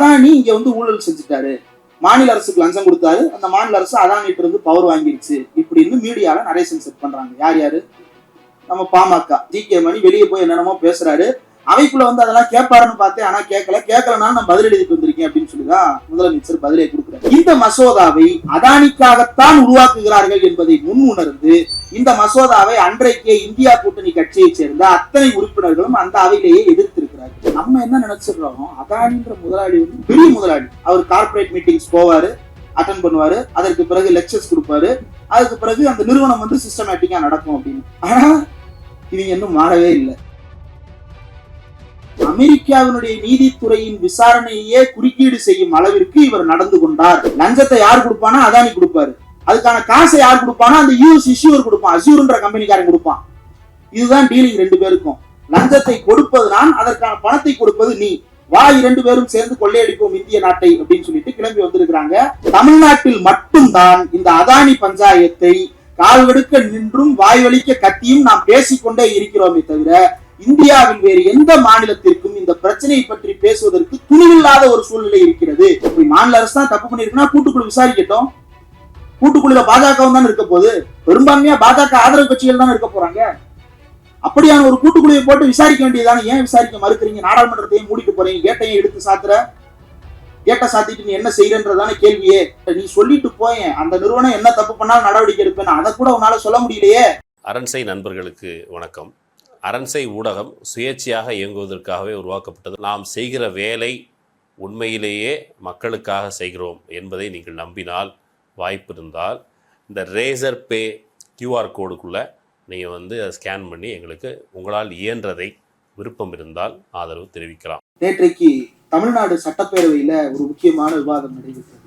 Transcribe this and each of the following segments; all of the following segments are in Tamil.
அதானி இங்க வந்து ஊழல் செஞ்சுட்டாரு. மாநில அரசுக்கு லஞ்சம் கொடுத்தாரு. அந்த மாநில அரசு அதானிட்டு இருந்து பவர் வாங்கிருச்சு இப்படின்னு மீடியால நரேஷன் செட் பண்றாங்க. யார் யாரு? நம்ம பாமக. ஜி கே மணி வெளியே போய் என்னென்னமோ பேசுறாரு. அவைக்குள்ள வந்து அதெல்லாம் கேட்பாருன்னு பார்த்தேன். ஆனா கேட்கல. கேட்கலனாலும் நான் பதில் எழுதிட்டு வந்திருக்கேன் அப்படின்னு சொல்லிதான் முதலமைச்சர் பதிலை இந்த மசோதாவை அதானிக்காகத்தான் உருவாக்குகிறார்கள் என்பதை முன் உணர்ந்து இந்த மசோதாவை அன்றைக்கே இந்தியா கூட்டணி கட்சியைச் சேர்ந்த அத்தனை உறுப்பினர்களும் அந்த அவையிலேயே எதிர்த்திருக்கிறார்கள். நம்ம என்ன நினைச்சிடுறோம் அதானின்ற முதலாளி வந்து பெரிய முதலாளி. அவர் கார்ப்பரேட் மீட்டிங்ஸ் போவாரு அட்டன் பண்ணுவாரு அதற்கு பிறகு லெக்சர்ஸ் கொடுப்பாரு அதுக்கு பிறகு அந்த நிறுவனம் வந்து சிஸ்டமேட்டிக்கா நடக்கும் அப்படின்னு. ஆனா இவங்க இன்னும் மாறவே இல்லை. அமெரிக்காவினுடைய நீதித்துறையின் விசாரணையே குறுக்கீடு செய்யும் அளவிற்கு இவர் நடந்து கொண்டார். லஞ்சத்தை யார் கொடுப்பானா? அதானி கொடுப்பாரு. அதுக்கான காசை யார் கொடுப்பானா? அந்த யூஎஸ் இஷ்யூர் கொடுப்பான். அசியூர்ன்ற கம்பெனிக்காரன் கொடுப்பான். இதுதான் டீலிங் ரெண்டு பேருக்கும். லஞ்சத்தை கொடுப்பது நான் அதற்கான பணத்தை கொடுப்பது நீ. வா இரண்டு பேரும் சேர்ந்து கொள்ளையடிப்போம் இந்திய நாட்டை அப்படின்னு சொல்லிட்டு கிளம்பி வந்திருக்கிறாங்க. தமிழ்நாட்டில் மட்டும்தான் இந்த அதானி பஞ்சாயத்தை கால்வெடுக்க நின்றும் வாய்வழிக்க கத்தியும் நாம் பேசிக்கொண்டே இருக்கிறோமே தவிர இந்தியாவில் வேறு எந்த மாநிலத்திற்கும் இந்த பிரச்சனையை பற்றி பேசுவதற்கு துணிவில்லாத ஒரு சூழ்நிலை இருக்கிறது. இப்படி மாநில அரசு தான் தப்பு பண்ணிருக்குன்னா கூட்டுக்குழு விசாரிக்கட்டும். கூட்டுக்குழுல பாஜகவும் தான் இருக்க போகுது. பெரும்பான்மையா பாஜக ஆதரவு கட்சிகள் தான் இருக்க போறாங்க. அப்படியான ஒரு கூட்டுக்குழுவை போட்டு விசாரிக்க வேண்டியதானே ஏன் விசாரிக்க மறுக்கிறீங்க? நாடாளுமன்றத்தையும் மூடிட்டு போறீங்க. கேட்டையும் எடுத்து சாத்துற. கேட்ட சாத்திட்டு நீ என்ன செய்யறன்றதான கேள்வியே. நீ சொல்லிட்டு போயேன். அந்த நிறுவனம் என்ன தப்பு பண்ணாலும் நடவடிக்கை எடுப்பேன் அதை கூட உன்னால சொல்ல முடியலையே. அரண்சை நண்பர்களுக்கு வணக்கம். அரண்சை ஊடகம் சுயேட்சையாக இயங்குவதற்காகவே உருவாக்கப்பட்டது. நாம் செய்கிற வேலை உண்மையிலேயே மக்களுக்காக செய்கிறோம் என்பதை நீங்கள் நம்பினால் வாய்ப்பு இருந்தால் இந்த ரேசர் பே கியூஆர் கோடுக்குள்ளே நீங்கள் வந்து அதை ஸ்கேன் பண்ணி எங்களுக்கு உங்களால் இயன்றதை விருப்பம் இருந்தால் ஆதரவு தெரிவிக்கலாம். நேற்றைக்கு தமிழ்நாடு சட்டப்பேரவையில் ஒரு முக்கியமான விவாதம் நடைபெற்றது.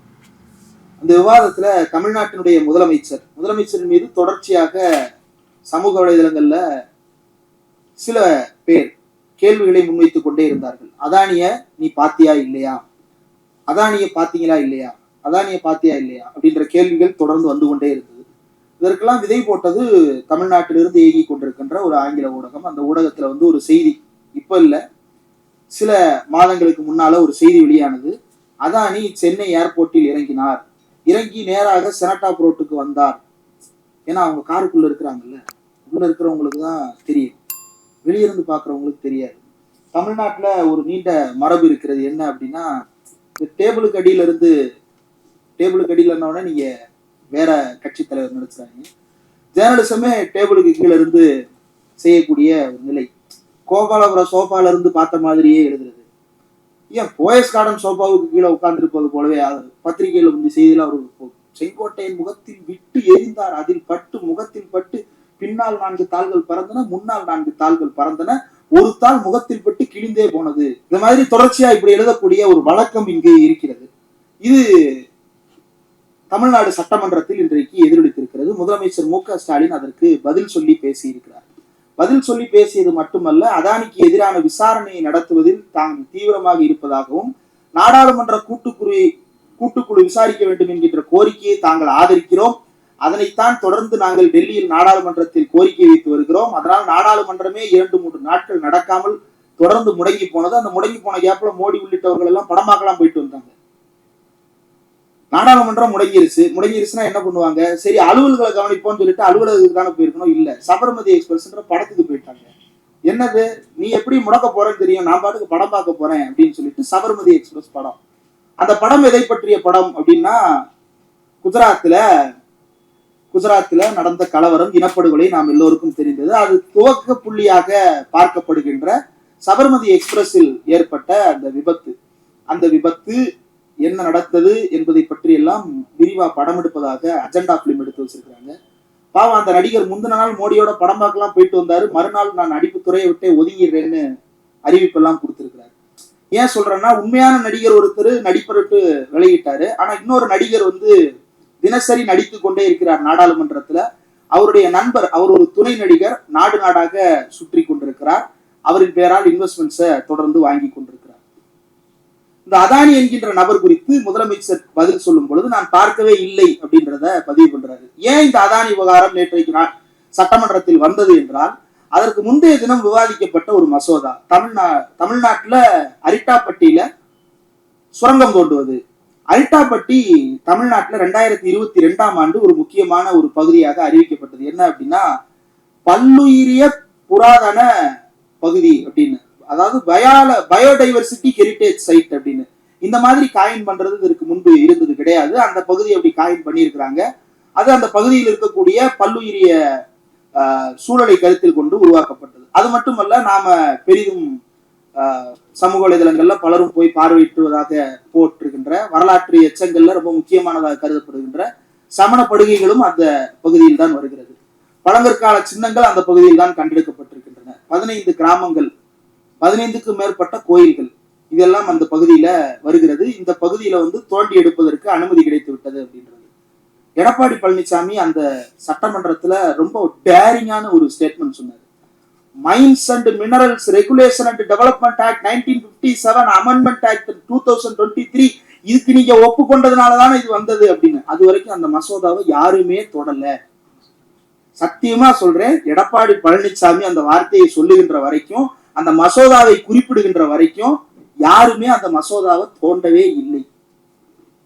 அந்த விவாதத்தில் தமிழ்நாட்டினுடைய முதலமைச்சர் முதலமைச்சரின் மீது தொடர்ச்சியாக சமூக வலைதளங்களில் சில பேர் கேள்விகளை முன்வைத்துக் கொண்டே இருந்தார்கள். அதானிய நீ பாத்தியா இல்லையா? அதானிய பாத்தீங்களா இல்லையா? அதானிய பாத்தியா இல்லையா? அப்படின்ற கேள்விகள் தொடர்ந்து வந்து கொண்டே இருந்தது. இதற்கெல்லாம் விதை போட்டது தமிழ்நாட்டிலிருந்து இயங்கி கொண்டிருக்கின்ற ஒரு ஆங்கில ஊடகம். அந்த ஊடகத்துல வந்து ஒரு செய்தி இப்ப இல்ல. சில மாதங்களுக்கு முன்னால ஒரு செய்தி வெளியானது. அதானி சென்னை ஏர்போர்ட்டில் இறங்கினார். இறங்கி நேராக செனட்டாப் ரோட்டுக்கு வந்தார். ஏன்னா அவங்க காருக்குள்ள இருக்கிறாங்கல்ல. உள்ள இருக்கிறவங்களுக்கு தான் தெரியும். வெளியிருந்து பார்க்குறவங்களுக்கு தெரியாது. தமிழ்நாட்டில் ஒரு நீண்ட மரபு இருக்கிறது என்ன அப்படின்னா இந்த டேபிளுக்கு அடியிலிருந்து டேபிளுக்கு அடியில் இருந்தவொடனே நீங்கள் வேற கட்சி தலைவர் நினைச்சாங்க ஜேர்னலிசமே டேபிளுக்கு கீழே இருந்து செய்யக்கூடிய ஒரு நிலை. கோபாலபுரம் சோஃபால இருந்து பார்த்த மாதிரியே எழுதுறது. ஏன் போயஸ் கார்டன் சோஃபாவுக்கு கீழே உட்கார்ந்துருப்பது போலவே பத்திரிகையில் வந்து செய்தியில் அவர் செங்கோட்டையின் முகத்தில் விட்டு எரிந்தார். அதில் பட்டு முகத்தில் பட்டு பின்னால் நான்கு தாள்கள் பறந்தன முன்னால் நான்கு தாள்கள் பறந்தன. ஒரு தாள் முகத்தில் பட்டு கிழிந்தே போனது. இந்த மாதிரி தொடர்ச்சியா இப்படி எழுதக்கூடிய ஒரு வழக்கம் இங்கு இருக்கிறது. இது தமிழ்நாடு சட்டமன்றத்தில் இன்றைக்கு எதிரொலித்திருக்கிறது. முதலமைச்சர் மு க ஸ்டாலின் அதற்கு பதில் சொல்லி பேசியிருக்கிறார். பதில் சொல்லி பேசியது மட்டுமல்ல அதானிக்கு எதிரான விசாரணையை நடத்துவதில் தாம் தீவிரமாக இருப்பதாகவும் நாடாளுமன்ற கூட்டுக்குழு கூட்டுக்குழு விசாரிக்க வேண்டும் என்கின்ற கோரிக்கையை தாங்கள் ஆதரிக்கிறோம். அதனைத்தான் தொடர்ந்து நாங்கள் டெல்லியில் நாடாளுமன்றத்தில் கோரிக்கை வைத்து வருகிறோம். அதனால் நாடாளுமன்றமே இரண்டு மூன்று நாட்கள் நடக்காமல் தொடர்ந்து முடங்கி போனது. அந்த முடங்கி போன கேப்ல மோடி உள்ளிட்டவர்கள் எல்லாம் படமாக்கலாம் போயிட்டு வந்தாங்க. நாடாளுமன்றம் முடங்கிருச்சு. முடங்கிருச்சுன்னா என்ன பண்ணுவாங்க? சரி அலுவல்களை கவனிப்போம்னு சொல்லிட்டு அலுவலகத்துக்கு தானே போயிருக்கணும். இல்ல சபர்மதி எக்ஸ்பிரஸ்ன்ற படத்துக்கு போயிட்டாங்க. என்னது? நீ எப்படி முடக்க போறேன்னு தெரியும். நான் பாட்டுக்கு படம் பார்க்க போறேன் அப்படின்னு சொல்லிட்டு சபர்மதி எக்ஸ்பிரஸ் படம். அந்த படம் எதை பற்றிய படம் அப்படின்னா குஜராத்ல குஜராத்தில் நடந்த கலவரம் இனப்படுகொலை நாம் எல்லோருக்கும் தெரிந்தது. அது துவக்க புள்ளியாக பார்க்கப்படுகின்ற சபர்மதி எக்ஸ்பிரஸில் ஏற்பட்ட அந்த விபத்து. அந்த விபத்து என்ன நடந்தது என்பதை பற்றி எல்லாம் விரிவா படம் எடுப்பதாக அஜெண்டா பிலிம் எடுத்து வச்சிருக்கிறாங்க. பாவம் அந்த நடிகர் முந்தின நாள் மோடியோட படம் பார்க்கலாம் போயிட்டு வந்தாரு. மறுநாள் நான் நடிப்பு துறையை விட்டே ஒதுங்கிடுறேன்னு அறிவிப்பெல்லாம் கொடுத்திருக்கிறாரு. ஏன் சொல்றேன்னா உண்மையான நடிகர் ஒருத்தர் நடிப்பருட்டு விலகிட்டாரு ஆனா இன்னொரு நடிகர் வந்து தினசரி நடித்து கொண்டே இருக்கிறார் நாடாளுமன்றத்துல. அவருடைய நண்பர் அவர் ஒரு துணை நடிகர் நாடு நாடாக சுற்றி கொண்டிருக்கிறார். அவரின் பெயரால் இன்வெஸ்ட்மெண்ட்ஸை தொடர்ந்து வாங்கி கொண்டிருக்கிறார். இந்த அதானி என்கின்ற நபர் குறித்து முதலமைச்சர் பதில் சொல்லும் பொழுது நான் பார்க்கவே இல்லை அப்படின்றத பதிவு பண்றாரு. ஏன் இந்த அதானி விவகாரம் நேற்றைக்கு நான் சட்டமன்றத்தில் வந்தது என்றால் அதற்கு முந்தைய தினம் விவாதிக்கப்பட்ட ஒரு மசோதா. தமிழ்நா தமிழ்நாட்டில் அரிட்டாப்பட்டியில சுரங்கம் தோண்டுவது. அல்டாப்பட்டி தமிழ்நாட்டில் ரெண்டாயிரத்தி இருபத்தி ரெண்டாம் ஆண்டு ஒரு முக்கியமான ஒரு பகுதியாக அறிவிக்கப்பட்டது. என்ன அப்படின்னா பல்லுயிரிய புராதன பகுதி அப்படின்னு. அதாவது பயால பயோடைவர்சிட்டி ஹெரிட்டேஜ் சைட் அப்படின்னு. இந்த மாதிரி காயின் பண்றது இதற்கு முன்பு இருந்தது கிடையாது. அந்த பகுதியை அப்படி காயின் பண்ணியிருக்கிறாங்க. அது அந்த பகுதியில் இருக்கக்கூடிய பல்லுயிரிய சூழலை கருத்தில் கொண்டு உருவாக்கப்பட்டது. அது மட்டுமல்ல நாம பெரிதும் சமூக வலைதளங்கள்ல பலரும் போய் பார்வையிட்டுவதாக போட்டிருக்கின்ற வரலாற்று எச்சங்கள்ல ரொம்ப முக்கியமானதாக கருதப்படுகின்ற சமண படுகைகளும் அந்த பகுதியில் தான் வருகிறது. பழங்கற்கால சின்னங்கள் அந்த பகுதியில் தான் கண்டெடுக்கப்பட்டிருக்கின்றன. பதினைந்து கிராமங்கள் பதினைந்துக்கும் மேற்பட்ட கோயில்கள் இதெல்லாம் அந்த பகுதியில வருகிறது. இந்த பகுதியில வந்து தோண்டி எடுப்பதற்கு அனுமதி கிடைத்து விட்டது அப்படின்றது. எடப்பாடி பழனிசாமி அந்த சட்டமன்றத்துல ரொம்ப டேரிங்கான ஒரு ஸ்டேட்மெண்ட் சொன்னார். Mines and minerals regulation and development act nineteen fifty seven amendment act two thousand twenty three இதுக்கு நீங்க ஒப்புக்கொண்டதுனால தானே இது வந்தது அப்படின்னு. அது வரைக்கும் அந்த மசோதாவை யாருமே தொடல. சத்தியமா சொல்றேன் எடப்பாடி பழனிசாமி அந்த வார்த்தையை சொல்லுகின்ற வரைக்கும் அந்த மசோதாவை குறிப்பிடுகின்ற வரைக்கும் யாருமே அந்த மசோதாவை தோண்டவே இல்லை.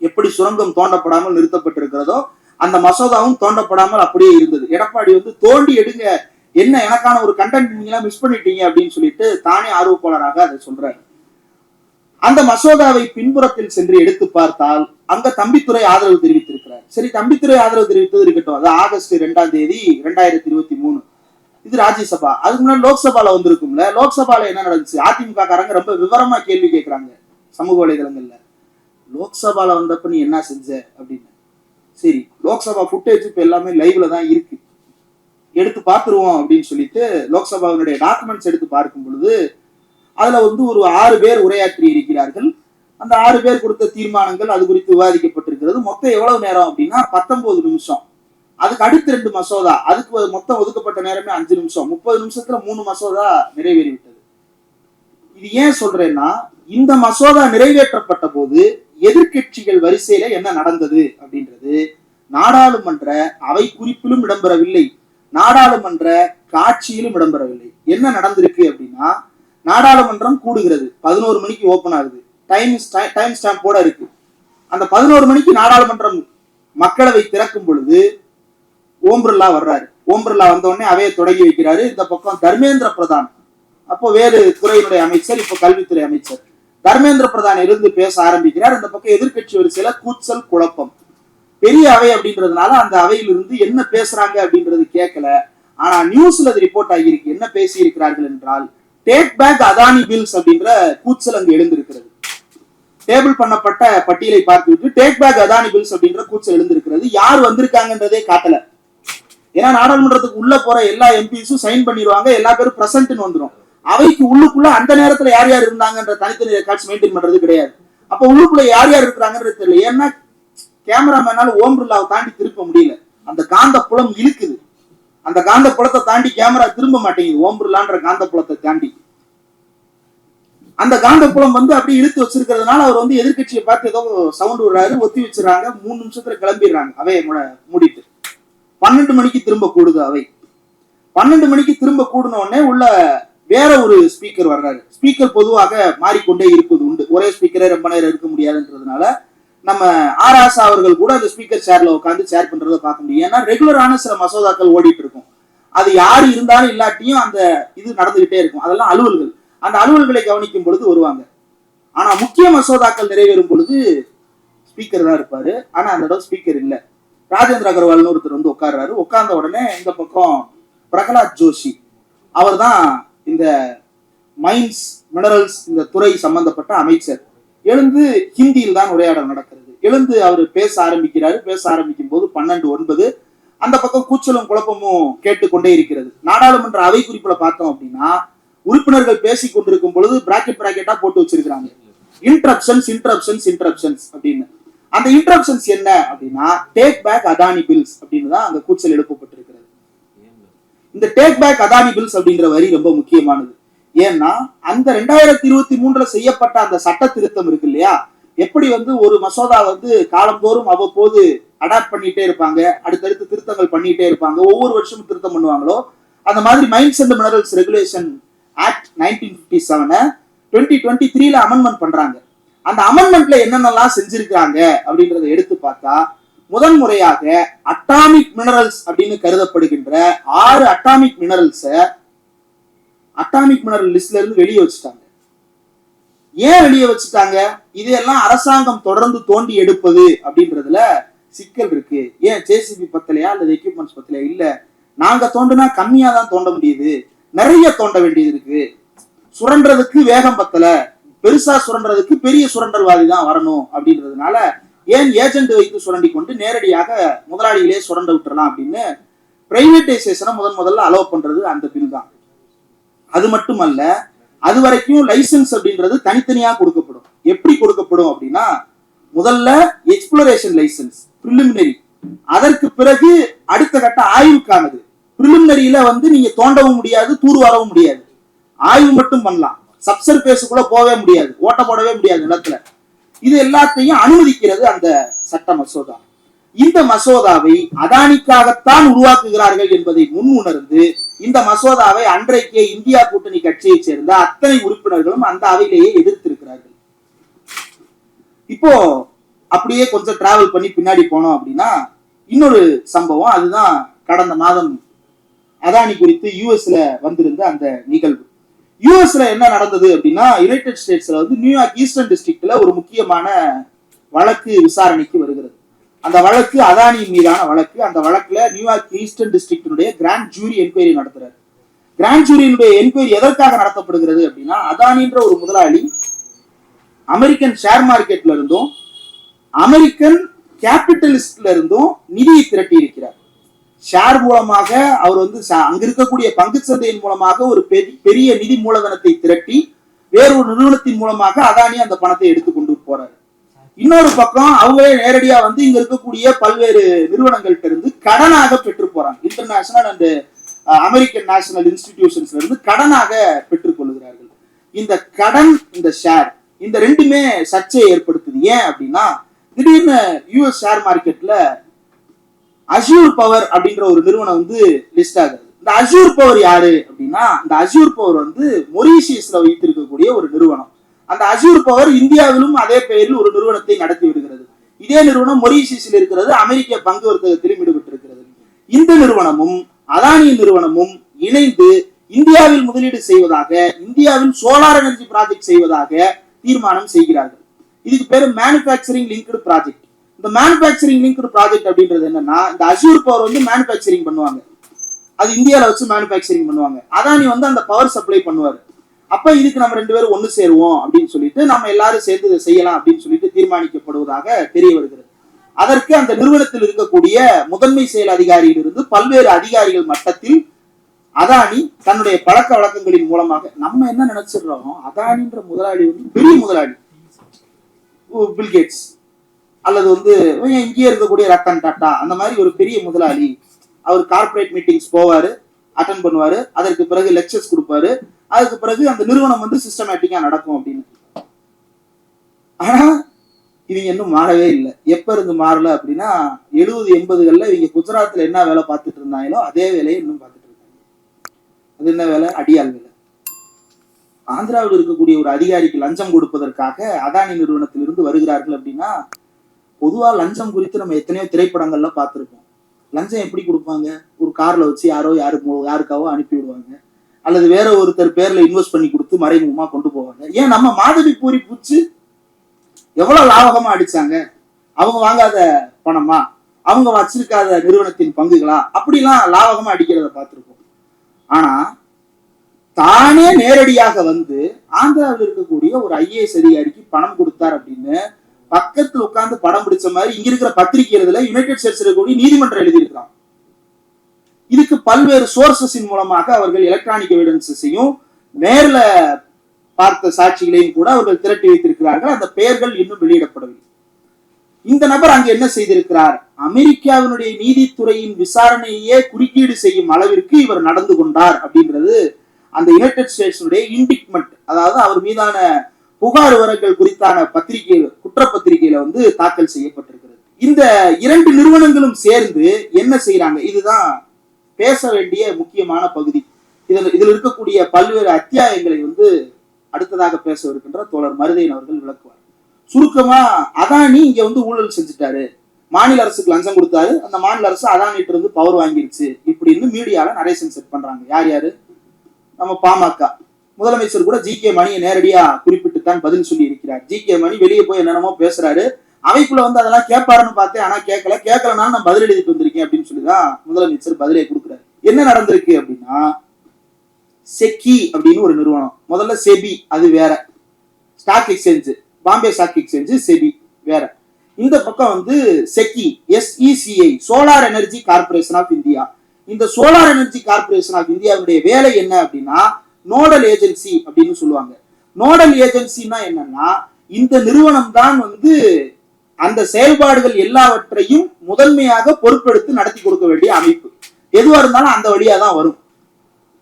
எப்படி சுரங்கம் தோண்டப்படாமல் நிறுத்தப்பட்டிருக்கிறதோ அந்த மசோதாவும் தோண்டப்படாமல் அப்படியே இருந்தது. எடப்பாடி வந்து தோண்டி எடுங்க என்ன எனக்கான ஒரு கண்டென்ட் நீங்களாம் மிஸ் பண்ணிட்டீங்க அப்படின்னு சொல்லிட்டு தானே ஆர்வப்பாளராக அதை சொல்றாரு. அந்த மசோதாவை பின்புறத்தில் சென்று எடுத்து பார்த்தால் அங்க தம்பித்துறை ஆதரவு தெரிவித்திருக்கிறார். சரி தம்பித்துறை ஆதரவு தெரிவித்தது இருக்கட்டும். அது ஆகஸ்ட் ரெண்டாம் தேதி ரெண்டாயிரத்தி இருபத்தி மூணு. இது ராஜ்யசபா. அதுக்கு முன்னாடி லோக்சபால வந்திருக்கும்ல. லோக்சபால என்ன நடந்துச்சு? அதிமுக காரங்க ரொம்ப விவரமா கேள்வி கேட்கறாங்க சமூக வலைதளங்கள்ல. லோக்சபால வந்தப்ப நீ என்ன செஞ்ச அப்படின்னு. சரி லோக்சபா ஃபுட்டேஜ் இப்ப எல்லாமே லைவ்ல தான் இருக்கு. எடுத்து பார்த்துருவோம் அப்படின்னு சொல்லிட்டு லோக்சபாவினுடைய டாக்குமெண்ட்ஸ் எடுத்து பார்க்கும் பொழுது அதுல வந்து ஒரு ஆறு பேர் உரையாற்றி இருக்கிறார்கள். அந்த ஆறு பேர் கொடுத்த தீர்மானங்கள் அது குறித்து விவாதிக்கப்பட்டிருக்கிறது. மொத்தம் எவ்வளவு நேரம் அப்படின்னா பத்தொன்பது நிமிஷம். அதுக்கு அடுத்த ரெண்டு மசோதா அதுக்கு மொத்தம் ஒதுக்கப்பட்ட நேரமே அஞ்சு நிமிஷம். முப்பது நிமிஷத்துல மூணு மசோதா நிறைவேறிவிட்டது. இது ஏன் சொல்றேன்னா இந்த மசோதா நிறைவேற்றப்பட்ட போது எதிர்கட்சிகள் வரிசையில என்ன நடந்தது அப்படின்றது நாடாளுமன்ற அவை குறிப்பிலும் இடம்பெறவில்லை. நாடாளுமன்ற காட்சியிலும் இடம்பெறவில்லை. என்ன நடந்திருக்கு அப்படின்னா நாடாளுமன்றம் கூடுகிறது. பதினோரு மணிக்கு ஓபன் ஆகுது. டைம் டைம் ஸ்டாம்போட இருக்கு. அந்த பதினோரு மணிக்கு நாடாளுமன்றம் மக்களவை திறக்கும் பொழுது ஓம் பிர்லா வர்றாரு. ஓம் பிர்லா வந்த உடனே அவையை தொடங்கி வைக்கிறாரு. இந்த பக்கம் தர்மேந்திர பிரதான். அப்போ வேறு துறையினுடைய அமைச்சர் இப்போ கல்வித்துறை அமைச்சர். தர்மேந்திர பிரதான் இருந்து பேச ஆரம்பிக்கிறார். இந்த பக்கம் எதிர்க்கட்சி வரிசையில கூச்சல் குழப்பம். பெரிய அவை அப்படின்றதுனால அந்த அவையிலிருந்து என்ன பேசுறாங்க அப்படின்றது கேட்கல ஆனா நியூஸ்ல அது ரிப்போர்ட் ஆகியிருக்கு. என்ன பேசி இருக்கிறார்கள் என்றால் டேக் பேக் அதானி பில்ஸ் அப்படின்ற கூச்சல் அங்கு எழுந்திருக்கிறது. டேபிள் பண்ணப்பட்ட பட்டியலை பார்த்துவிட்டு டேக் பேக் அதானி பில்ஸ் அப்படின்ற கூச்சல் எழுந்திருக்கிறது. யார் வந்திருக்காங்கன்றதே காட்டல. ஏன்னா நாடாளுமன்றத்துக்கு உள்ள போற எல்லா எம்பிஸும் சைன் பண்ணிடுவாங்க. எல்லா பேரும் பிரசன்ட்னு வந்துரும். அவைக்கு உள்ளுக்குள்ள அந்த நேரத்துல யார் யார் இருந்தாங்கன்ற தனித்தனி ரெக்கார்ட்ஸ் மெயின்டைன் பண்றது கிடையாது. அப்ப உள்ளுக்குள்ள யார் யார் இருக்கிறாங்கன்றது தெரியல. ஏன்னா கேமராமேனால ஓம் பிர்லாவை தாண்டி திருப்ப முடியல. அந்த காந்த புலம் இழுக்குது. அந்த காந்த புலத்தை தாண்டி கேமரா திரும்ப மாட்டேங்குது. ஓம் பிர்லான்ற காந்த புலத்தை தாண்டி. அந்த காந்த புலம் வந்து அப்படியே இழுத்து வச்சிருக்கிறதுனால அவர் வந்து எதிர்க்கட்சியை பார்த்து ஏதோ சவுண்ட் விடுறாரு ஒத்தி வச்சுறாங்க மூணு நிமிஷத்துல கிளம்பிடுறாங்க. அவையை மூடிட்டு. பன்னெண்டு மணிக்கு திரும்ப கூடுது அவை. பன்னெண்டு மணிக்கு திரும்ப கூடின உடனே உள்ள வேற ஒரு ஸ்பீக்கர் வர்றாரு. ஸ்பீக்கர் பொதுவாக மாறிக்கொண்டே இருப்பது உண்டு. ஒரே ஸ்பீக்கரே ரொம்ப நேரம் இருக்க முடியாதுன்றதுனால நம்ம ஆராசா அவர்கள் கூட அந்த ஸ்பீக்கர் சேர்ல உட்காந்து ஷேர் பண்றதை பார்க்க முடியும். ஏன்னா ரெகுலரான சில மசோதாக்கள் ஓடிட்டு இருக்கும். அது யார் இருந்தாலும் இல்லாட்டியும் அந்த இது நடந்துகிட்டே இருக்கும். அதெல்லாம் அலுவல்கள். அந்த அலுவல்களை கவனிக்கும் பொழுது வருவாங்க. ஆனா முக்கிய மசோதாக்கள் நிறைவேறும் பொழுது ஸ்பீக்கர் தான் இருப்பாரு. ஆனா அந்த இடம் ஸ்பீக்கர் இல்லை. ராஜேந்திர அகர்வால்னு ஒருத்தர் வந்து உட்கார்றாரு. உட்கார்ந்த உடனே இந்த பக்கம் பிரகலாத் ஜோஷி. அவர் தான் இந்த மைன்ஸ் மினரல்ஸ் இந்த துறை சம்பந்தப்பட்ட அமைச்சர். எழுந்து ஹிந்தியில் தான் உரையாடல் நடக்கிறது. எழுந்து அவர் பேச ஆரம்பிக்கிறாரு. பேச ஆரம்பிக்கும் போது பன்னெண்டு ஒன்பது. அந்த பக்கம் கூச்சலும் குழப்பமும் கேட்டுக்கொண்டே இருக்கிறது. நாடாளுமன்ற அவை குறிப்புல பார்த்தோம் அப்படின்னா உறுப்பினர்கள் பேசிக் கொண்டிருக்கும் பொழுது பிராக்கெட் பிராக்கெட்டா போட்டு வச்சிருக்கிறாங்க. இன்டரப்ஷன்ஸ் இன்டரப்ஷன்ஸ் இன்டரப்ஷன்ஸ் அப்படின்னு. அந்த இன்டரப்ஷன்ஸ் என்ன அப்படின்னா டேக் பேக் அதானி பில்ஸ் அப்படின்னு தான் அந்த கூச்சல் எழுப்பப்பட்டிருக்கிறது. இந்த டேக் பேக் அதானி பில்ஸ் அப்படிங்கிற வரி ரொம்ப முக்கியமானது. ஏன்னா அந்த ரெண்டாயிரத்தி இருபத்தி மூன்றுல செய்யப்பட்ட அந்த சட்ட திருத்தம் இருக்கு இல்லையா? எப்படி வந்து ஒரு மசோதா வந்து காலந்தோறும் அவ்வப்போது அடாப்ட் பண்ணிட்டே இருப்பாங்க அடுத்தடுத்து திருத்தங்கள் பண்ணிட்டே இருப்பாங்க ஒவ்வொரு வருஷமும் திருத்தம் பண்ணுவாங்களோ? அந்த மாதிரி mines and minerals regulation act nineteen fifty செவனை twenty twenty த்ரீல அமெண்ட்மெண்ட் பண்றாங்க. அந்த அமெண்ட்மெண்ட்ல என்னென்னலாம் செஞ்சிருக்காங்க அப்படின்றத எடுத்து பார்த்தா முதன் முறையாக அட்டாமிக் மினரல்ஸ் அப்படின்னு கருதப்படுகின்ற ஆறு அட்டாமிக் மினரல்ஸை அட்டாமிக் மினரல் லிஸ்ட்ல இருந்து வெளியே வச்சுட்டாங்க. ஏன் வெளியே வச்சுட்டாங்க? இதையெல்லாம் அரசாங்கம் தொடர்ந்து தோண்டி எடுப்பது அப்படின்றதுல சிக்கல் இருக்கு. ஏன் ஜேசிபி பத்தலையா அல்லது எக்யூப்மெண்ட்ஸ் பத்தலையா? இல்ல நாங்க தோண்டுனா கம்மியா தான் தோண்ட முடியுது. நிறைய தோண்ட வேண்டியது இருக்கு. சுரண்டதுக்கு வேகம் பத்தல. பெருசா சுரண்டுறதுக்கு பெரிய சுரண்டல்வாதி தான் வரணும் அப்படின்றதுனால ஏன் ஏஜென்ட் வைத்து சுரண்டி கொண்டு நேரடியாக முதலாளிகளே சுரண்ட விட்டுறலாம் அப்படின்னு பிரைவேட்டைசேஷனை முதன் முதல்ல அலோவ் பண்றது அந்த பில் தான். அது மட்டுமல்ல அது வரைக்கும் லைசன்ஸ் அப்படின்றது தனித்தனியா கொடுக்கப்படும். எப்படி கொடுக்கப்படும் அப்படின்னா முதல்ல எக்ஸ்ப்ளோரேஷன் லைசன்ஸ் ப்ரிலிமினரி அதற்கு பிறகு அடுத்த கட்ட ஆய்வுக்கானது. ப்ரிலிமினரியில வந்து நீங்க தோண்டவும் முடியாது தூர் வரவும் முடியாது. ஆய்வு மட்டும் பண்ணலாம். சப்சர்பேஸுக்குள்ள போகவே முடியாது ஓட்ட போடவே முடியாது நிலத்துல. இது எல்லாத்தையும் அனுமதிக்கிறது அந்த சட்ட மசோதா. இந்த மசோதாவை அதானிக்காகத்தான் உருவாக்குகிறார்கள் என்பதை முன் உணர்ந்து இந்த மசோதாவை அன்றைக்கே இந்தியா கூட்டணி கட்சியைச் சேர்ந்த அத்தனை உறுப்பினர்களும் அந்த அவையிலேயே எதிர்த்திருக்கிறார்கள். இப்போ அப்படியே கொஞ்சம் டிராவல் பண்ணி பின்னாடி போனோம் அப்படின்னா இன்னொரு சம்பவம் அதுதான் கடந்த மாதம் அதானி குறித்து யூஎஸ்ல வந்திருந்த அந்த நிகழ்வு. யூஎஸ்ல என்ன நடந்தது அப்படின்னா யுனைடெட் ஸ்டேட்ஸ்ல வந்து நியூயார்க் ஈஸ்டர்ன் டிஸ்ட்ரிக்ட்ல ஒரு முக்கியமான வழக்கு விசாரணைக்கு வருது. அந்த வழக்கு அதானியின் மீதான வழக்கு. அந்த வழக்குல நியூயார்க் ஈஸ்டர்ன் டிஸ்ட்ரிக்டினுடைய கிராண்ட் ஜூரி என்கொயரி நடத்துறாரு. கிராண்ட் ஜூரியினுடைய என்கொயரி எதற்காக நடத்தப்படுகிறது அப்படின்னா அதானின்ற ஒரு முதலாளி அமெரிக்கன் ஷேர் மார்க்கெட்ல இருந்தும் அமெரிக்கன் கேபிட்டலிஸ்ட்ல இருந்தும் நிதியை திரட்டி இருக்கிறார். ஷேர் மூலமாக அவர் வந்து அங்க இருக்கக்கூடிய பங்கு சந்தையின் மூலமாக ஒரு பெரிய நிதி மூலதனத்தை திரட்டி வேறொரு நிறுவனத்தின் மூலமாக அதானி அந்த பணத்தை எடுத்து கொண்டு போறாரு. இன்னொரு பக்கம் அவங்களே நேரடியா வந்து இங்க இருக்கக்கூடிய பல்வேறு நிறுவனங்கள்ட்ட இருந்து கடனாக பெற்று போறாங்க. இன்டர்நேஷனல் அண்ட் அமெரிக்கன் நேஷனல் இன்ஸ்டிடியூஷன்ஸ்ல இருந்து கடனாக பெற்றுக் கொள்கிறார்கள். இந்த கடன் இந்த ஷேர் இந்த ரெண்டுமே சர்ச்சையை ஏற்படுத்துது. ஏன் அப்படின்னா திடீர்னு யூஎஸ் ஷேர் மார்க்கெட்ல அஷ்யூர் பவர் அப்படின்ற ஒரு நிறுவனம் வந்து லிஸ்ட் ஆகுது. இந்த அஷ்யூர் பவர் யாரு அப்படின்னா இந்த அஷூர் பவர் வந்து மொரீஷியஸ்ல வைத்திருக்கக்கூடிய ஒரு நிறுவனம். அந்த அசூர் பவர் இந்தியாவிலும் அதே பெயரில் ஒரு நிறுவனத்தை நடத்தி வருகிறது. இதே நிறுவனம் மொரீசியஸில் இருக்கிறது அமெரிக்க பங்கு வர்த்தகத்திலும் ஈடுபட்டிருக்கிறது. இந்த நிறுவனமும் அதானி நிறுவனமும் இணைந்து இந்தியாவில் முதலீடு செய்வதாக இந்தியாவில் சோலார் எனர்ஜி ப்ராஜெக்ட் செய்வதாக தீர்மானம் செய்கிறார்கள். இதுக்கு பேர் மேனுபேக்சரிங் லிங்க்டு ப்ராஜெக்ட் இந்த மேனுஃபேக்சரிங் லிங்க்டு ப்ராஜெக்ட் அப்படின்றது என்னன்னா இந்த அசூர் பவர் வந்து மேனுபேக்சரிங் பண்ணுவாங்க. அது இந்தியாவில் வச்சு மேனுபேக்சரிங் பண்ணுவாங்க. அதானி வந்து அந்த பவர் சப்ளை பண்ணுவார். அப்ப இதுக்கு நம்ம ரெண்டு பேரும் ஒண்ணு சேருவோம் அப்படின்னு சொல்லிட்டு நம்ம எல்லாரும் சேர்ந்து இதை செய்யலாம் அப்படின்னு சொல்லிட்டு தீர்மானிக்கப்படுவதாக தெரிய வருகிறது. அதற்கு அந்த நிறுவனத்தில் இருக்கக்கூடிய முதன்மை செயல் அதிகாரியிலிருந்து பல்வேறு அதிகாரிகள் மட்டத்தில் அதானி தன்னுடைய பழக்க வழக்கங்களின் மூலமாக நம்ம என்ன நினைச்சிடுறோம் அதானின்ற முதலாளி வந்து பெரிய முதலாளி. பில்கேட்ஸ் அல்லது வந்து இங்கேயே இருக்கக்கூடிய ரத்தன் டாட்டா அந்த மாதிரி ஒரு பெரிய முதலாளி. அவர் கார்ப்பரேட் மீட்டிங்ஸ் போவாரு. அட்டன் பண்ணுவாரு. அதற்கு பிறகு லெக்சர்ஸ் கொடுப்பாரு. அதுக்கு பிறகு அந்த நிறுவனம் வந்து சிஸ்டமேட்டிக்கா நடக்கும் அப்படின்னு. ஆனா இவங்க இன்னும் மாறவே இல்லை. எப்ப இருந்து மாறல அப்படின்னா எழுபது எண்பதுகள்ல இவங்க குஜராத்ல என்ன வேலை பார்த்துட்டு இருந்தாங்களோ அதே வேலையை இன்னும் பார்த்துட்டு இருக்காங்க. அது என்ன வேலை? அடியாள் வேலை. ஆந்திராவில் இருக்கக்கூடிய ஒரு அதிகாரிக்கு லஞ்சம் கொடுப்பதற்காக அதானி நிறுவனத்திலிருந்து வருகிறார்கள் அப்படின்னா பொதுவா லஞ்சம் குறித்து நம்ம எத்தனையோ திரைப்படங்கள்ல பார்த்திருப்போம். லஞ்சம் எப்படி கொடுப்பாங்க? ஒரு கார்ல வச்சு யாரோ யாரு யாருக்காவோ அனுப்பி விடுவாங்க அல்லது வேற ஒருத்தர் பேர்ல இன்வெஸ்ட் பண்ணி கொடுத்து மறைமுகமா கொண்டு போவாங்க. ஏன் நம்ம மாதவி பூரி பூச்சு எவ்வளவு லாபகமா அடிச்சாங்க? அவங்க வாங்காத பணமா? அவங்க வச்சிருக்காத நிறுவனத்தின் பங்குகளா? அப்படிலாம் லாபகமா அடிக்கிறத பார்த்துருக்கோம். ஆனா தானே நேரடியாக வந்து ஆந்திராவில் இருக்கக்கூடிய ஒரு ஐஏஎஸ் அதிகாரிக்கு பணம் கொடுத்தார் அப்படின்னு பக்கத்துல உட்கார்ந்து படம் பிடிச்ச மாதிரி இங்க இருக்கிற பத்திரிகை எழுதல யுனைடெட் ஸ்டேட்ஸ் இருக்கக்கூடிய நீதிமன்றம் எழுதியிருக்கிறான். இதுக்கு பல்வேறு சோர்சஸின் மூலமாக அவர்கள் எலக்ட்ரானிக் எவிடன்சஸையும் நேர்ல பார்த்த சாட்சிகளையும் கூட அவர்கள் திரட்டி வைத்திருக்கிறார்கள். அந்த பெயர்கள் இன்னும் வெளியிடப்படவில்லை. இந்த நபர் அங்கு என்ன செய்திருக்கிறார்? அமெரிக்காவினுடைய நீதித்துறையின் விசாரணையே குறுக்கீடு செய்யும் அளவிற்கு இவர் நடந்து கொண்டார் அப்படின்றது அந்த யுனைடெட் ஸ்டேட்ஸுடைய இண்டிக்மெண்ட் அதாவது அவர் மீதான புகார் விவரங்கள் குறித்தான பத்திரிகை குற்றப்பத்திரிகையில வந்து தாக்கல் செய்யப்பட்டிருக்கிறது. இந்த இரண்டு நிறுவனங்களும் சேர்ந்து என்ன செய்யறாங்க இதுதான் பேச வேண்டிய முக்கியமான பகுதி. இதில் இதில் இருக்கக்கூடிய பல்வேறு அத்தியாயங்களை வந்து அடுத்ததாக பேச இருக்கின்ற தோழர் மருதையன் அவர்கள் விளக்குவார். சுருக்கமா அதானி இங்க வந்து ஊழல் செஞ்சுட்டாரு. மாநில அரசுக்கு லஞ்சம் கொடுத்தாரு. அந்த மாநில அரசு அதானிட்டு இருந்து பவர் வாங்கிருச்சு இப்படின்னு மீடியால நரேஷன் செட் பண்றாங்க. யார் யாரு? நம்ம பாமக. முதலமைச்சர் கூட ஜி கே மணியை நேரடியா குறிப்பிட்டு தான் பதில் சொல்லி இருக்கிறார் ஜி கே மணி வெளியே போய் என்னென்னமோ பேசுறாரு. அமைப்புல வந்து அதெல்லாம் கேட்பாருன்னு பார்த்தேன் ஆனா கேட்கல. கேட்கலனாலும் நான் பதில் எழுதிட்டு வந்திருக்கேன் அப்படின்னு சொல்லிதான் முதலமைச்சர் பதிலே கொடுக்குறாரு. என்ன நடந்திருக்கு அப்படின்னா செக்கி அப்படின்னு ஒரு நிறுவனம். முதல்ல செபி அது வேற. Stock exchange Bombay stock exchange SEBI வேற. இந்த பக்கம் வந்து SECI SECI solar energy corporation of India இந்த சோலார் எனர்ஜி கார்பரேஷன் ஆஃப் இந்தியாவுடைய வேலை என்ன அப்படின்னா நோடல் ஏஜென்சி அப்படின்னு சொல்லுவாங்க. நோடல் ஏஜென்சினா என்னன்னா இந்த நிறுவனம் தான் வந்து அந்த செயல்பாடுகள் எல்லாவற்றையும் முதன்மையாக பொறுப்பெடுத்து நடத்தி கொடுக்க வேண்டிய அமைப்பு. எதுவா இருந்தாலும் அந்த வழியா தான் வரும்.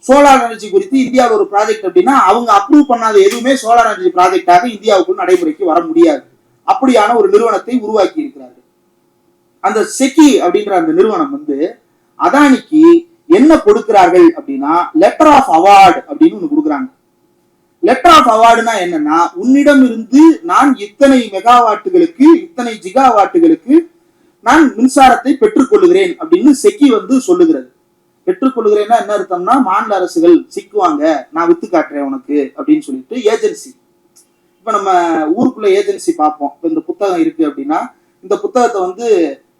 சோலார் எனர்ஜி குறித்து இந்தியாவில் ஒரு ப்ராஜெக்ட் அப்படின்னா அவங்க அப்ரூவ் பண்ணாத எதுவுமே சோலார் எனர்ஜி ப்ராஜெக்டாக இந்தியாவுக்குள் நடைமுறைக்கு வர முடியாது. அப்படியான ஒரு நிறுவனத்தை உருவாக்கி இருக்கிறார்கள். அந்த செக்கி அப்படின்ற அந்த நிறுவனம் வந்து அதானிக்கு என்ன கொடுக்கிறார்கள் அப்படின்னா லெட்டர் ஆஃப் அவார்டு அப்படின்னு ஒண்ணு கொடுக்குறாங்க. லெட்டர் ஆஃப் அவார்டுனா என்னன்னா உன்னிடம் இருந்து நான் இத்தனை மெகாவாட்டுகளுக்கு இத்தனை ஜிகாவாட்டுகளுக்கு நான் மின்சாரத்தை பெற்றுக்கொள்ளுகிறேன் அப்படின்னு செக்கி வந்து சொல்லுகிறது. பெற்றுக்கொள்ளுகிறேன்னா என்ன அர்த்தம்னா மாநில அரசுகள் சிக்குவாங்க நான் வித்து காட்டுறேன் உனக்கு அப்படின்னு சொல்லிட்டு ஏஜென்சி. இப்ப நம்ம ஊருக்குள்ள ஏஜென்சி பார்ப்போம். இப்ப இந்த புத்தகம் இருக்கு அப்படின்னா இந்த புத்தகத்தை வந்து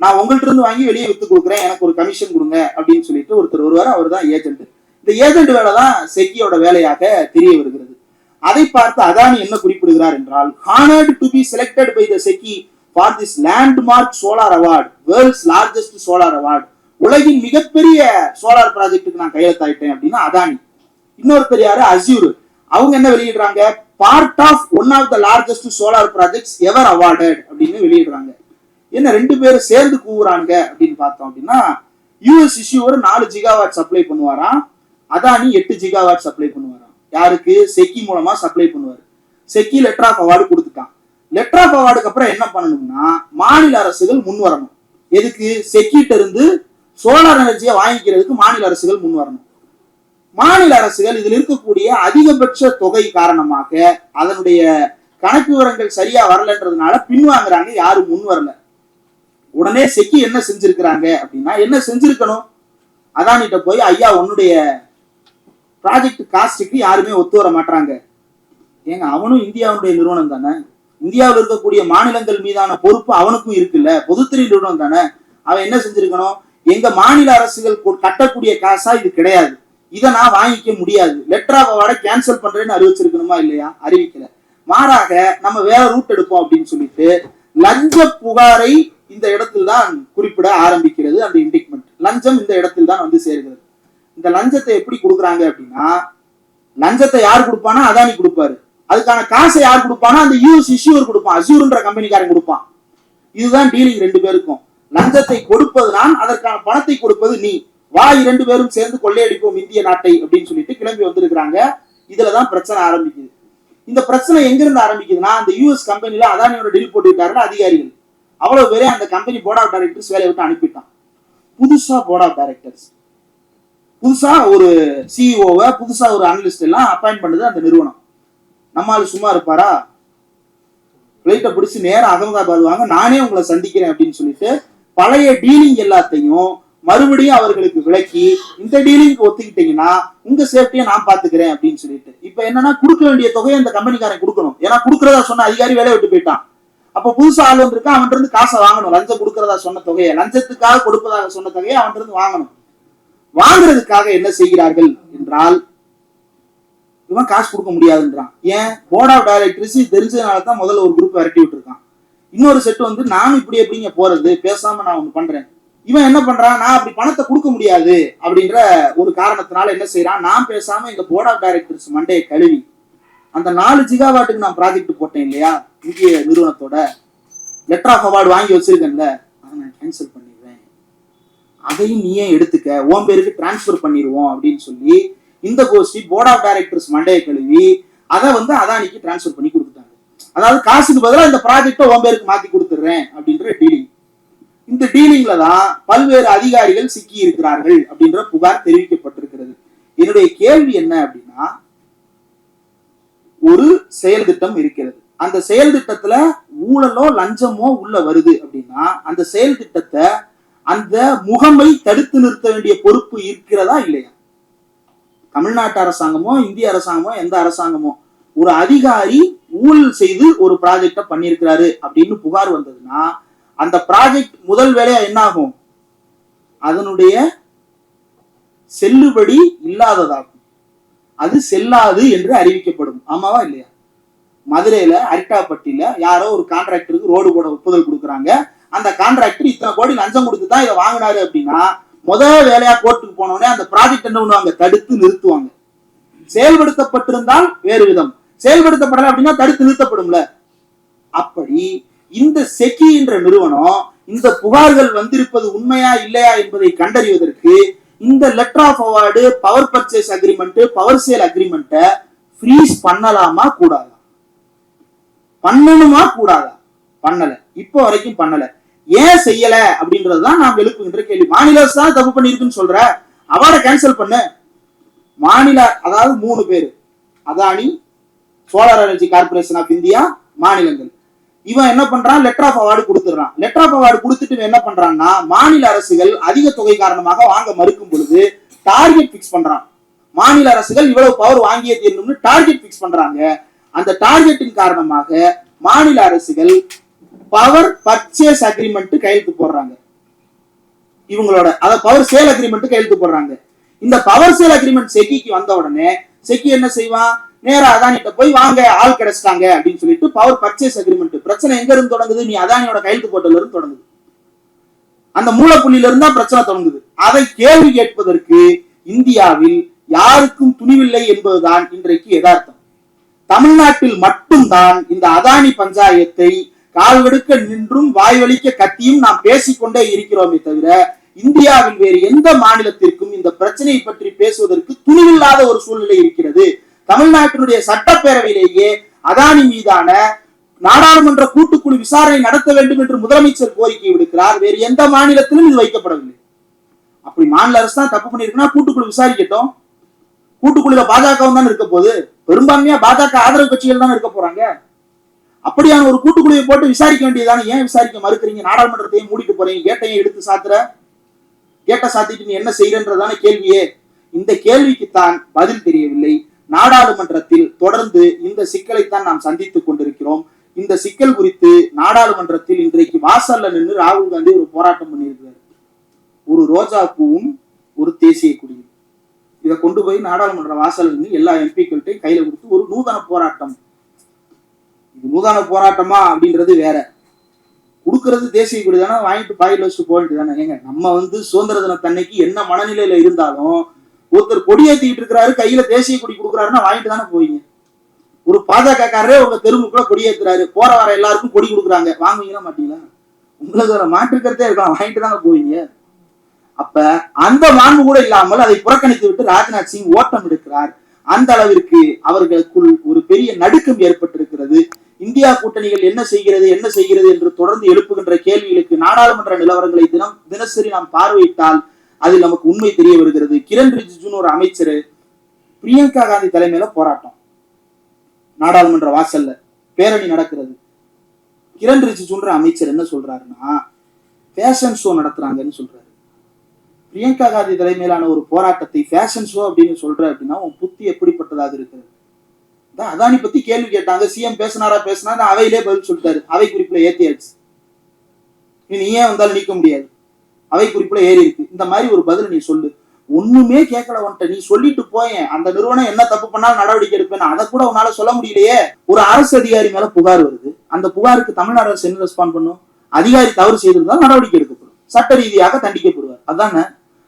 நான் உங்கள்கிட்ட இருந்து வாங்கி வெளியே வித்து கொடுக்குறேன் எனக்கு ஒரு கமிஷன் கொடுங்க அப்படின்னு சொல்லிட்டு ஒருத்தர் வருவார் அவர் தான் ஏஜென்ட் இந்த ஏஜென்ட் வேலை தான் செக்கியோட வேலையாக தெரிய வருகிறது. அதை பார்த்து அதானி என்ன குறிப்பிடுகிறார் என்றால் honoured to be selected by the SECI for this landmark solar award world's largest solar award உலகின் மிகப்பெரிய சோலார் ப்ராஜெக்ட்டுக்கு நான் கையெழுத்தாயிட்டேன் அப்படின்னா அதானி. இன்னொருத்தர் யாரு அசியூர் அவங்க என்ன வெளியிடுறாங்க? Part of one of the largest solar projects ever awarded அப்படின்னு வெளியிடுறாங்க. என்ன ரெண்டு பேரும் சேர்ந்து கூவுறாங்க அப்படின்னு பார்த்தோம் அப்படின்னா யூஎஸ் இஷ்யூ ஒரு நாலு ஜிகாவாட் சப்ளை பண்ணுவாராம். அதானி எட்டு ஜிகாவாட் சப்ளை பண்ணுவாராம். யாருக்கு? செக்கி மூலமா சப்ளை பண்ணுவார். செக்கி லெட்டர் ஆஃப் அவார்டு கொடுத்துட்டான். லெட்டர் ஆஃப் அவார்டுக்கு அப்புறம் என்ன பண்ணணும்னா மாநில அரசுகள் முன் வரணும். எதுக்கு? செக்கிட்ட இருந்து சோலார் எனர்ஜியை வாங்கிக்கிறதுக்கு மாநில அரசுகள் முன் வரணும். மாநில அரசுகள் இதில் இருக்கக்கூடிய அதிகபட்ச தொகை காரணமாக அதனுடைய கணக்கு விவரங்கள் சரியா வரலன்றதுனால பின்வாங்குறாங்க யாரும் முன் வரல. உடனே செக்கி என்ன செஞ்சிருக்கிறாங்க அப்படின்னா என்ன செஞ்சிருக்கணும்? அதானிட்ட போய் ஐயா உன்னுடைய ப்ராஜெக்ட் காஸ்ட்டுக்கு யாருமே ஒத்து வர மாட்டாங்க ஏங்க அவனும் இந்தியாவுடைய நிறுவனம் தானே? இந்தியாவில் இருக்கக்கூடிய மாநிலங்கள் மீதான பொறுப்பு அவனுக்கும் இருக்குல்ல? பொதுத்துறை நிறுவனம் தானே? அவன் என்ன செஞ்சிருக்கணும்? எங்க மாநில அரசுகள் கட்டக்கூடிய காசா இது கிடையாது. இதை நான் வாங்கிக்க முடியாது. லெட்டர் ஆஃப் அவார்டை கேன்சல் பண்றேன்னு அறிவிச்சிருக்கணுமா இல்லையா? அறிவிக்கல. மாறாக நம்ம வேற ரூட் எடுப்போம் அப்படின்னு சொல்லிட்டு லஞ்ச புகாரை இந்த இடத்தில் தான் குறிப்பிட ஆரம்பிக்கிறது அந்த இண்டிக்மெண்ட் லஞ்சம் இந்த இடத்தில் தான் வந்து சேர்கிறது. இந்த லஞ்சத்தை எப்படி கொடுக்குறாங்க அப்படின்னா லஞ்சத்தை யார் கொடுப்பானா அதானி கொடுப்பாரு. அதுக்கான காசை யார் கொடுப்பானா அந்த யூஎஸ் இஷ்யூர் கொடுப்பான். அசூர்ன்ற கம்பெனிக்காரன் கொடுப்பான். இதுதான் டீலிங் ரெண்டு பேருக்கும். லஞ்சத்தை கொடுப்பது நான் அதற்கான பணத்தை கொடுப்பது நீ. வா இரண்டு பேரும் சேர்ந்து கொள்ளையடிப்போம் இந்திய நாட்டை அப்படின்னு சொல்லிட்டு கிளம்பி வந்திருக்கிறாங்க. இதுலதான் பிரச்சனை ஆரம்பிக்குது. இந்த பிரச்சனை எங்கிருந்து ஆரம்பிக்குதுன்னா அந்த யூஎஸ் கம்பெனில அதானியோட டீல் போட்டுக்கிட்டாருல அதிகாரிகள். அவ்வளவு பேரே அந்த கம்பெனி போர்ட் ஆஃப் டைரக்டர்ஸ் வேலையை விட்டு அனுப்பிட்டான். புதுசா போர்ட் ஆஃப் டைரக்டர்ஸ் புதுசா ஒரு சிஇஓவை புதுசா ஒரு அனலிஸ்ட் எல்லாம் அப்பாயிண்ட் பண்ணுது அந்த நிறுவனம். நம்மால் சும்மா இருப்பாரா? பிளைட்டை பிடிச்சி நேரம் அகமதாபாத் வாங்க நானே உங்களை சந்திக்கிறேன் அப்படின்னு சொல்லிட்டு பழைய டீலிங் எல்லாத்தையும் மறுபடியும் அவர்களுக்கு விளக்கி இந்த டீலிங்க்கு ஒத்துக்கிட்டீங்கன்னா உங்க சேஃப்டியை நான் பாத்துக்கிறேன் அப்படின்னு சொல்லிட்டு. இப்ப என்னன்னா கொடுக்க வேண்டிய தொகையை அந்த கம்பெனிக்காரன் கொடுக்கணும். ஏன்னா கொடுக்கறதா சொன்ன அதிகாரி வேலையை விட்டு போயிட்டான். அப்ப புதுசா ஆள் வந்திருக்கா அவன் இருந்து காசை வாங்கணும். லஞ்சம் கொடுக்கறதா சொன்ன தொகையை லஞ்சத்துக்காக கொடுப்பதாக சொன்ன தொகையை அவன் இருந்து வாங்கணும். வாங்குறதுக்காக என்ன செய்கிறார்கள் என்றால் இவன் காசு கொடுக்க முடியாதுன்றான். ஏன்? போர்ட் ஆஃப் டைரக்டர்ஸ் தெரிஞ்சதுனால தான் முதல்ல ஒரு குரூப் விரட்டி விட்டுருக்கான். இன்னொரு செட் வந்து நானும் இப்படி எப்படிங்க போறது? பேசாம நான் ஒண்ணு பண்றேன். இவன் என்ன பண்றான்? நான் அப்படி பணத்தை கொடுக்க முடியாது. அப்படின்ற ஒரு காரணத்தினால என்ன செய்யறான் நான் பேசாம எங்க போர்ட் ஆஃப் டைரக்டர்ஸ் மண்டையை கழுவி அந்த நாலு ஜிகாவாட்டுக்கு நான் ப்ராஜெக்ட் போட்டேன் இல்லையா? இந்திய நிறுவனத்தோட லெட்டர் ஆஃப் அவார்டு வாங்கி வச்சிருக்கேன்ல அதை நான் கேன்சல் பண்ணேன் அதையும் நீயே எடுத்துக்க. உன் பேருக்கு டிரான்ஸ்ஃபர் பண்ணிடுவோம் அப்படின்னு சொல்லி இந்த கோஷ்டி போர்ட் ஆஃப் டைரக்டர்ஸ் மண்டையை கழுவி அதை வந்து அதானிக்கு டிரான்ஸ்ஃபர் பண்ணி கொடுத்துட்டாங்க. அதாவது காசுக்கு பதிலாக இந்த ப்ராஜெக்டை உன் பேருக்கு மாத்தி கொடுத்துட்றேன் அப்படின்ற டீலிங் இந்த டீலிங்ல தான் பல்வேறு அதிகாரிகள் சிக்கி இருக்கிறார்கள் அப்படின்ற புகார் தெரிவிக்கப்பட்டிருக்கிறது. என்னுடைய கேள்வி என்ன அப்படின்னா ஒரு செயல் திட்டம் இருக்கிறது. அந்த செயல் திட்டத்துல ஊழலோ லஞ்சமோ உள்ள வருது அப்படின்னா அந்த செயல் திட்டத்தை அந்த முகமை தடுத்து நிறுத்த வேண்டிய பொறுப்பு இருக்கிறதா இல்லையா? தமிழ்நாட்டு அரசாங்கமோ இந்திய அரசாங்கமோ எந்த அரசாங்கமோ ஒரு அதிகாரி ஊழல் செய்து ஒரு ப்ராஜெக்டை பண்ணியிருக்கிறாரு அப்படின்னு புகார் வந்ததுன்னா அந்த ப்ராஜெக்ட் முதல் வேலையா என்ன ஆகும் அதனுடைய செல்லுபடி இல்லாததாகும். அது செல்லாது என்று அறிவிக்கப்படும். ஆமாவா இல்லையா? மதுரையில அரிட்டாப்பட்டியில யாரோ ஒரு கான்ட்ராக்டருக்கு ரோடு போட ஒப்புதல் கொடுக்குறாங்க. அந்த கான்ட்ராக்டர் இத்தனை கோடி லஞ்சம் கொடுத்து தான் இதை வாங்கினாரு அப்படின்னா முதல் வேலையா கோர்ட்டுக்கு போனோடனே அந்த ப்ராஜெக்ட் என்ன பண்ணுவாங்க? தடுத்து நிறுத்துவாங்க. செயல்படுத்தப்பட்டிருந்தால் வேறு விதம். செயல்படுத்தப்படலை அப்படின்னா தடுத்து நிறுத்தப்படும்ல. அப்படி இந்த செக்கி என்ற நிறுவனம் இந்த புகார்கள் வந்திருப்பது உண்மையா இல்லையா என்பதை கண்டறிவதற்கு இந்த letter of award power purchase agreement power sale அக்ரிமெண்ட்டை freeze பண்ணலாமா கூடாதா? பண்ணணுமா கூடாதா? பண்ணல. இப்போ வரைக்கும் பண்ணல. ஏன் செய்யல அப்படின்றதுதான் நாம் எழுப்புகின்ற கேள்வி. மாநில அரசு தான் தப்பு பண்ணிருக்குன்னு சொல்ற? அவார்டை கேன்சல் பண்ணு. மாநில அதாவது மூணு பேர். Adani solar energy corporation of India மாநிலங்கள். இவன் என்ன பண்றான்? லெட்டர் ஆஃப் அவார்டு கொடுத்துடுறான். லெட்டர் ஆஃப் அவார்டு கொடுத்துட்டு என்ன பண்றான்னா மாநில அரசுகள் அதிக தொகை காரணமாக வாங்க மறுக்கும் பொழுது டார்கெட் பிக்ஸ் பண்றான். மாநில அரசுகள் இவ்வளவு பவர் வாங்கியே தீரணும்னு டார்கெட் பிக்ஸ் பண்றாங்க. அந்த டார்கெட்டின் காரணமாக மாநில அரசுகள் பவர் பர்ச்சேஸ் அக்ரிமெண்ட் கையெழுத்து போடுறாங்க. இவங்களோட அத பவர் சேல் அக்ரிமெண்ட் கையெழுத்து போடுறாங்க. இந்த பவர் சேல் அக்ரிமெண்ட் செக்கிக்கு வந்த உடனே செக்கி என்ன செய்வான் நேரா அதானிட்ட போய் வாங்க ஆள் கிடைச்சிட்டாங்க அப்படின்னு சொல்லிட்டு பவர் பர்ச்சேஸ் அக்ரிமெண்ட் பிரச்சனை எங்க இருந்து தொடங்குது? நீ அதானியோட கையெழுத்து போட்டதுல இருந்து தொடங்குது. அந்த மூலப்புள்ளியில இருந்தா பிரச்சனை தொடங்குது. அதை கேள்வி கேட்பதற்கு இந்தியாவில் யாருக்கும் துணிவில்லை என்பதுதான் இன்றைக்கு யதார்த்தம். தமிழ்நாட்டில் மட்டும்தான் இந்த அதானி பஞ்சாயத்தை கால்வெடுக்க நின்றும் வாய்வழிக்க கத்தியும் நாம் பேசிக்கொண்டே இருக்கிறோமே தவிர இந்தியாவில் வேறு எந்த மாநிலத்திற்கும் இந்த பிரச்சனையை பற்றி பேசுவதற்கு துணிவில்லாத ஒரு சூழ்நிலை இருக்கிறது. தமிழ்நாட்டினுடைய சட்டப்பேரவையிலேயே அதானி மீதான நாடாளுமன்ற கூட்டுக்குழு விசாரணை நடத்த வேண்டும் என்று முதலமைச்சர் கோரிக்கை விடுக்கிறார். வேறு எந்த மாநிலத்திலும் இது வைக்கப்படவில்லை. அப்படி மாநில அரசு தான் தப்பு பண்ணிருக்குன்னா கூட்டுக்குழு விசாரிக்கட்டும். கூட்டுக்குழுல பாஜகவும் தான் இருக்க போகுது. பெரும்பான்மையா பாஜக ஆதரவு கட்சிகள் தான் இருக்க போறாங்க. அப்படியான ஒரு கூட்டுக்குழுவை போட்டு விசாரிக்க வேண்டியதானே ஏன் விசாரிக்க மறுக்கிறீங்க? நாடாளுமன்றத்தையும் மூடிட்டு போறீங்க. கேட்டையும் எடுத்து சாத்துற? கேட்ட சாத்திட்டு நீ என்ன செய்யறன்றதான கேள்வியே. இந்த கேள்விக்குத்தான் பதில் தெரியவில்லை. நாடாளுமன்றத்தில் தொடர்ந்து இந்த சிக்கலைத்தான் நாம் சந்தித்துக் கொண்டிருக்கிறோம். இந்த சிக்கல் குறித்து நாடாளுமன்றத்தில் இன்றைக்கு வாசல்ல நின்று ராகுல் காந்தி ஒரு போராட்டம் பண்ணியிருக்கிறார். ஒரு ரோஜா பூவும் ஒரு தேசிய குடியும். இதை கொண்டு போய் நாடாளுமன்ற வாசல் நின்று எல்லா எம்பிக்கள்கிட்டையும் கையில கொடுத்து ஒரு நூதன போராட்டம் இது நூதன போராட்டமா அப்படின்றது வேற. கொடுக்கறது தேசிய கொடி தானே வாங்கிட்டு பாயில் வச்சுட்டு போயிட்டு தானே. ஏங்க நம்ம வந்து சுதந்திர தினத்தன்னைக்கு என்ன மனநிலையில இருந்தாலும் ஒருத்தர் கொடி இருக்கிறாரு கையில தேசிய கொடி கொடுக்குறாருன்னா வாங்கிட்டு தானே போவீங்க. ஒரு பாஜகக்காரரே உங்க தெருமுக்குள்ள கொடி ஏத்துறாரு போற வர எல்லாருக்கும் கொடி கொடுக்குறாங்க. வாங்குவீங்களா மாட்டீங்களா? உங்களுக்கு ஒரு மாற்றுக்கிறதே இருக்கலாம் வாங்கிட்டு தானே போவீங்க. அப்ப அந்த மாண்பு கூட இல்லாமல் அதை புறக்கணித்து விட்டு ராஜ்நாத் சிங் ஓட்டம் எடுக்கிறார். அந்த அளவிற்கு அவர்களுக்குள் ஒரு பெரிய நடுக்கம் ஏற்பட்டிருக்கிறது. இந்தியா கூட்டணிகள் என்ன செய்கிறது என்ன செய்கிறது என்று தொடர்ந்து எழுப்புகின்ற கேள்விகளுக்கு நாடாளுமன்ற நிலவரங்களை தினம் தினசரி நாம் பார்வையிட்டால் அதில் நமக்கு உண்மை தெரிய வருகிறது. கிரண் ரிஜிஜுன்னு ஒரு அமைச்சர் பிரியங்கா காந்தி தலைமையில போராட்டம். நாடாளுமன்ற வாசல்ல பேரணி நடக்கிறது. கிரண் ரிஜிஜுன்ற அமைச்சர் என்ன சொல்றாருன்னா ஃபேஷன் ஷோ நடத்துறாங்கன்னு சொல்றாரு. பிரியங்கா காந்தி தலைமையிலான ஒரு போராட்டத்தை ஃபேஷன் ஷோ அப்படின்னு சொல்ற அப்படின்னா உன் புத்தி எப்படிப்பட்டதாக இருக்கிறது? அதான் அதானி பத்தி கேள்வி கேட்டாங்க. சிஎம் பேசினாரா பேசினா அவையிலே பதில் சொல்லிட்டாரு. அவை குறிப்புல ஏத்தியாச்சு. நீ ஏன் வந்தாலும் நீக்க முடியாது? அவை குறிப்புல ஏறி இருக்கு. இந்த மாதிரி ஒரு பதில் நீ சொல்லு. ஒண்ணுமே கேட்கல வந்துட்ட நீ சொல்லிட்டு போயேன். அந்த நிறுவனம் என்ன தப்பு பண்ணாலும் நடவடிக்கை எடுப்பேன் அதை கூட உன்னால சொல்ல முடியலையே. ஒரு அரசு அதிகாரி மேல புகார் வருது. அந்த புகாருக்கு தமிழ்நாடு அரசு என்ன ரெஸ்பாண்ட் பண்ணும்? அதிகாரி தவறு செய்திருந்தால் நடவடிக்கை எடுக்கப்படும். சட்ட ரீதியாக தண்டிக்கப்படுவார். அதானே?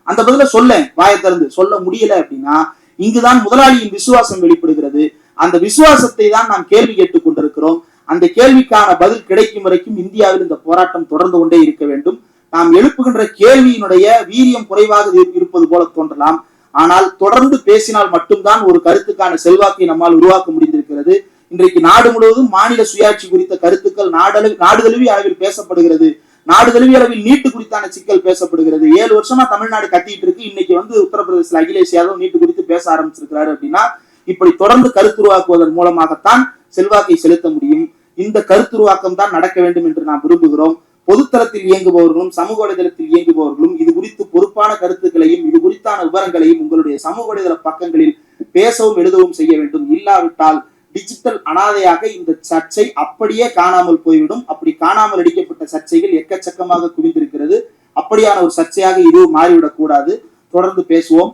அந்த பதில சொல்ல வாயை திறந்து. சொல்ல முடியல அப்படின்னா இங்குதான் முதலாளியின் விசுவாசம் வெளிப்படுகிறது. அந்த விசுவாசத்தை தான் நாம் கேள்வி கேட்டுக் கொண்டிருக்கிறோம். அந்த கேள்விக்கான பதில் கிடைக்கும் வரைக்கும் இந்தியாவில் இந்த போராட்டம் தொடர்ந்து கொண்டே இருக்க வேண்டும். நாம் எழுப்புகின்ற கேள்வியினுடைய வீரியம் குறைவாக இருப்பது போல தோன்றலாம். ஆனால் தொடர்ந்து பேசினால் மட்டும்தான் ஒரு கருத்துக்கான செல்வாக்கை நம்மால் உருவாக்க முடிந்திருக்கிறது. இன்றைக்கு நாடு முழுவதும் மாநில சுயாட்சி குறித்த கருத்துக்கள் நாடளவு நாடு அளவில் பேசப்படுகிறது. நாடு அளவில் நீட்டு குறித்தான சிக்கல் பேசப்படுகிறது. ஏழு வருஷமா தமிழ்நாடு கத்திட்டு இருக்கு. இன்னைக்கு வந்து உத்தரப்பிரதேசல அகிலேஷ் யாதவ் நீட்டு குறித்து பேச ஆரம்பிச்சிருக்கிறாரு அப்படின்னா இப்படி தொடர்ந்து கருத்துருவாக்குவதன் மூலமாகத்தான் செல்வாக்கை செலுத்த முடியும். இந்த கருத்துருவாக்கம் தான் நடக்க வேண்டும் என்று நாம் விரும்புகிறோம். பொதுத்தளத்தில் இயங்குபவர்களும் சமூக வலைதளத்தில் இயங்குபவர்களும் இது குறித்து பொறுப்பான கருத்துக்களையும் இது குறித்தான விவரங்களையும் உங்களுடைய சமூக வலைதள பக்கங்களில் பேசவும் எழுதவும் செய்ய வேண்டும். இல்லாவிட்டால் டிஜிட்டல் அனாதையாக இந்த சர்ச்சை அப்படியே காணாமல் போய்விடும். அப்படி காணாமல் அடிக்கப்பட்ட சர்ச்சைகள் எக்கச்சக்கமாக குவிந்திருக்கிறது. அப்படியான ஒரு சர்ச்சையாக இது மாறிவிடக் கூடாது தொடர்ந்து பேசுவோம்.